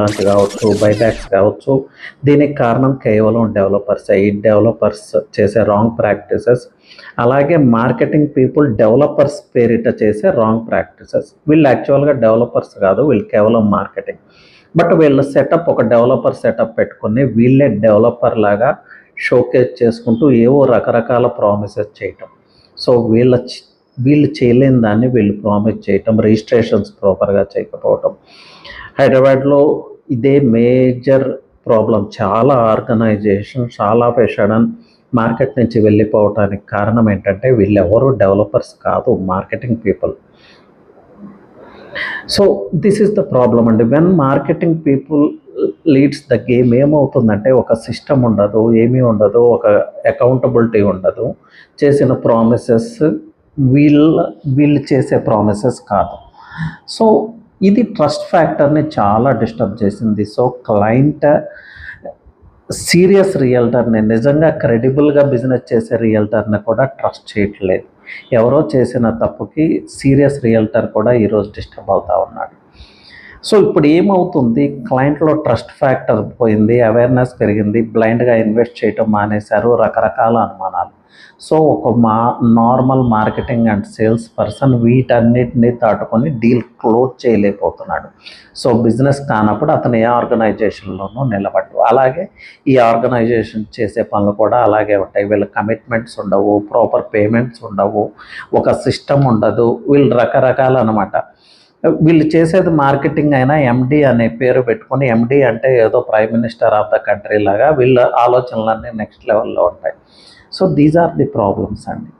లాంటి కావచ్చు బైబ్యాక్స్ కావచ్చు. దీనికి కారణం కేవలం డెవలపర్స్ ఈ డెవలపర్స్ చేసే రాంగ్ ప్రాక్టీసెస్ అలాగే మార్కెటింగ్ పీపుల్ డెవలపర్స్ పేరిట చేసే రాంగ్ ప్రాక్టీసెస్ వీళ్ళు యాక్చువల్గా డెవలపర్స్ కాదు వీళ్ళు కేవలం మార్కెటింగ్ బట్ వీళ్ళ సెటప్ ఒక డెవలపర్ సెటప్ పెట్టుకుని వీళ్ళే డెవలపర్ లాగా షోకేస్ చేసుకుంటూ ఏవో రకరకాల ప్రామిసెస్ చేయటం. సో వీళ్ళ వీళ్ళు చేయలేని దాన్ని వీళ్ళు ప్రామిస్ చేయటం రిజిస్ట్రేషన్స్ ప్రాపర్గా చేయకపోవటం. హైదరాబాద్లో ఇదే మేజర్ ప్రాబ్లం చాలా ఆర్గనైజేషన్ చాలా సడన్ మార్కెట్ నుంచి వెళ్ళిపోవటానికి కారణం ఏంటంటే వీళ్ళెవరు డెవలపర్స్ కాదు marketing people so this is the problem అండి. When marketing people leads the game ఏమవుతుందంటే ఒక సిస్టమ్ ఉండదు ఏమీ ఉండదు ఒక అకౌంటబిలిటీ ఉండదు. చేసిన ప్రామిసెస్ వీళ్ళ వీళ్ళు చేసే ప్రామిసెస్ కాదు. సో ఇది ట్రస్ట్ ఫ్యాక్టర్ని చాలా డిస్టర్బ్ చేసింది. సో క్లయింట్ సీరియస్ రియల్టర్ని నిజంగా క్రెడిబుల్గా బిజినెస్ చేసే రియల్టర్ని కూడా ట్రస్ట్ చేయట్లేదు. ఎవరో చేసిన తప్పుకి సీరియస్ రియల్టర్ కూడా ఈరోజు డిస్టర్బ్ అవుతా ఉన్నాడు. సో ఇప్పుడు ఏమవుతుంది? క్లయింట్లో ట్రస్ట్ ఫ్యాక్టర్ పోయింది అవేర్నెస్ పెరిగింది బ్లైండ్గా ఇన్వెస్ట్ చేయటం మానేశారు రకరకాల అనుమానాలు. సో ఒక మా normal marketing and sales person వీటన్నిటిని దాటుకొని డీల్ క్లోజ్ చేయలేకపోతున్నాడు. సో బిజినెస్ కానప్పుడు అతను ఏ ఆర్గనైజేషన్లోనూ నిలబడ్డు. అలాగే ఈ ఆర్గనైజేషన్ చేసే పనులు కూడా అలాగే ఉంటాయి. వీళ్ళ కమిట్మెంట్స్ ఉండవు ప్రాపర్ పేమెంట్స్ ఉండవు ఒక సిస్టమ్ ఉండదు వీళ్ళు రకరకాల అనమాట వీళ్ళు చేసేది మార్కెటింగ్ అయినా ఎండి అనే పేరు పెట్టుకొని ఎండి అంటే ఏదో prime minister of the country లాగా వీళ్ళ ఆలోచనలన్నీ నెక్స్ట్ లెవెల్లో ఉంటాయి. So these are the problems అండి.